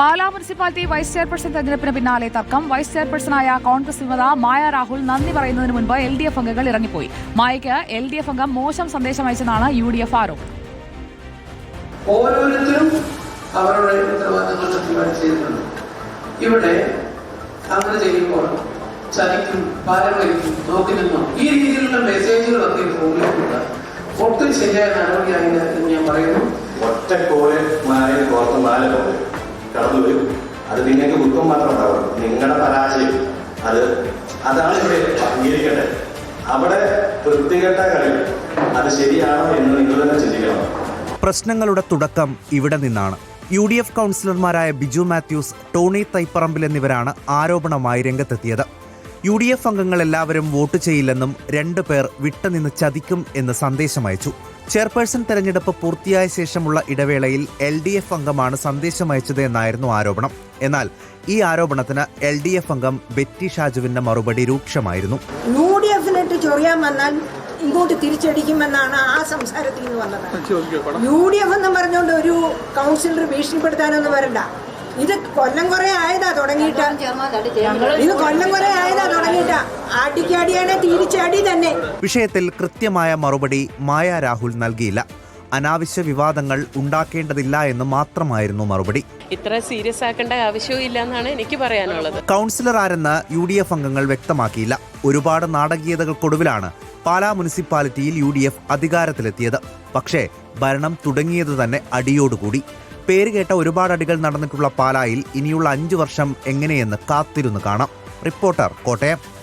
Pala municipality vice chairperson തെരഞ്ഞെടുപ്പിന് പിന്നാലെ തർക്കം. വൈസ് ചെയർപേഴ്സണായ കോൺഗ്രസ് വിമത മായ രാഹുൽ നന്ദി പറയുന്നതിന് മുൻപ് എൽ ഡി എഫ് അംഗങ്ങൾ ഇറങ്ങിപ്പോയി. മായയ്ക്ക് എൽ ഡി എഫ് അംഗം മോശം സന്ദേശം അയച്ചെന്നാണ് യു ഡി എഫ് ആരോപണം. ഓരോരുത്തരും അവരുടെ ഉത്തരവാദിത്തങ്ങൾ കൃത്യമായി ചെയ്തിട്ടുണ്ട്. ഇവിടെ അങ്ങനെ ചെയ്യുമ്പോൾ ചതിക്കും വലിക്കും നോക്കി നിന്നോ ഈ രീതിയിലുള്ള മെസ്സേജുകളൊക്കെ ഫോണിലേക്കുണ്ട് ഒട്ടും ശരിയായ നടപടിയായില്ല എന്ന് ഞാൻ പറയുന്നു. ഒറ്റ കോൽ മാറി പുറത്ത് നാല് കോൽ കടന്നു വരും അത് നിങ്ങൾക്ക് ദുഃഖം മാത്രം ഉണ്ടാവും നിങ്ങളുടെ പരാജയം. അത് അതാണ് ഇവിടെ അംഗീകരിക്കേണ്ടത്. അവിടെ വൃത്തികെട്ട കളി. അത് ശരിയാണോ എന്ന് നിങ്ങൾ തന്നെ ചിന്തിക്കണം. പ്രശ്നങ്ങളുടെ തുടക്കം ഇവിടെ നിന്നാണ്. യു ഡി എഫ് കൗൺസിലർമാരായ ബിജു മാത്യൂസ് ടോണി തൈപ്പറമ്പിൽ എന്നിവരാണ് ആരോപണമായി രംഗത്തെത്തിയത്. യു ഡി എഫ് അംഗങ്ങൾ എല്ലാവരും വോട്ട് ചെയ്യില്ലെന്നും രണ്ടു പേർ വിട്ടുനിന്ന് ചതിക്കും എന്ന് സന്ദേശമയച്ചു. ചെയർപേഴ്സൺ തെരഞ്ഞെടുപ്പ് പൂർത്തിയായ ശേഷമുള്ള ഇടവേളയിൽ എൽ ഡി എഫ് അംഗമാണ് സന്ദേശമയച്ചത് എന്നായിരുന്നു ആരോപണം. എന്നാൽ ഈ ആരോപണത്തിന് എൽ ഡി എഫ് അംഗം ബെറ്റി ഷാജുവിന്റെ മറുപടി രൂക്ഷമായിരുന്നു. യു ഡി എഫിനിട്ട് ചൊറിയാൻ വന്നാൽ ഇങ്ങോട്ട് തിരിച്ചടിക്കുമെന്നാണ് ആ സംസാരത്തിൽ നിന്ന് വന്നത്. യു ഡി എഫ് എന്ന് പറഞ്ഞുകൊണ്ട് ഒരു കൗൺസിലർ ഭീഷണിപ്പെടുത്താനൊന്നും വരണ്ട. ഇത് കൊല്ലം കുറെ ആയതാ തുടങ്ങിയിട്ട്. ഇത് കൊല്ലം കുറെ ആയതാ തുടങ്ങിയിട്ട്. അടിക്കടിയാണ് തിരിച്ചടി തന്നെ. വിഷയത്തിൽ കൃത്യമായ മറുപടി മായ രാഹുൽ നൽകിയില്ല. അനാവശ്യ വിവാദങ്ങൾ ഉണ്ടാക്കേണ്ടതില്ല എന്ന് മാത്രമായിരുന്നു മറുപടി. ഇത്ര സീരിയസ് ആക്കേണ്ട ആവശ്യവും ഇല്ല എന്നാണ് എനിക്ക് പറയാനുള്ളത്. കൗൺസിലർ ആരെന്ന് യു ഡി എഫ് അംഗങ്ങൾ വ്യക്തമാക്കിയില്ല. ഒരുപാട് നാടകീയതകൾക്കൊടുവിലാണ് പാലാ മുനിസിപ്പാലിറ്റിയിൽ യു ഡി എഫ് അധികാരത്തിലെത്തിയത്. പക്ഷേ ഭരണം തുടങ്ങിയത് തന്നെ അടിയോടുകൂടി. പേര് കേട്ട ഒരുപാട് അടികൾ നടന്നിട്ടുള്ള പാലായിൽ ഇനിയുള്ള അഞ്ചു വർഷം എങ്ങനെയെന്ന് കാത്തിരുന്ന് കാണാം. റിപ്പോർട്ടർ കോട്ടയം.